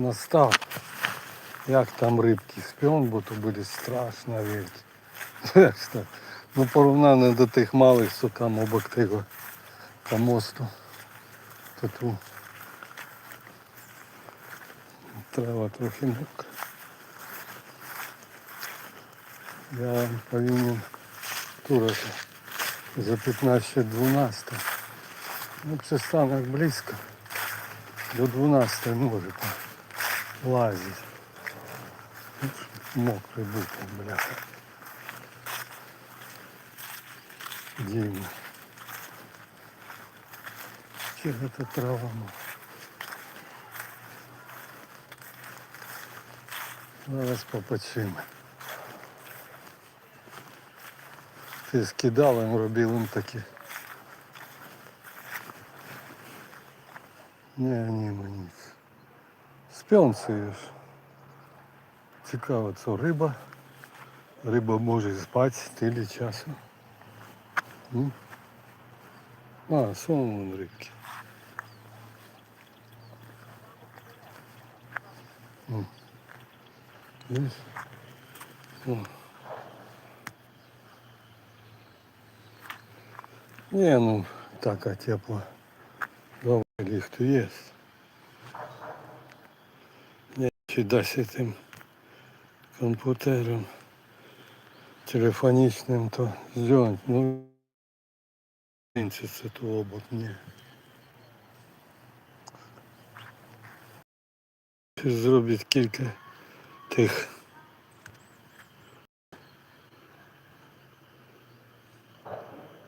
настав. Як там рибки спіон, бо то буде страшно вірити. Ну порівняно до тих малих, що там обок того по мосту. То тут трава трохи мокра. Я повинен турити за 15-12. Ну, пристанок близько. До 12 може лазить. Мокрий був там, бляха. Дивно. Чего это трава? Зараз попочимо. Ти скидав їм, робив їм такі. Ні, ні, ніц. Спенсуєш. Цікаво, це риба. Риба може спати стилі часу. М? А, сон вон рибки. М. Видиш? О. Не, ну, така тепла. Добре, ліфт є. Чи дасі тим комп'ютером телефонічним, то зробити. Ну, це то обод, ні. Зробить кілька тих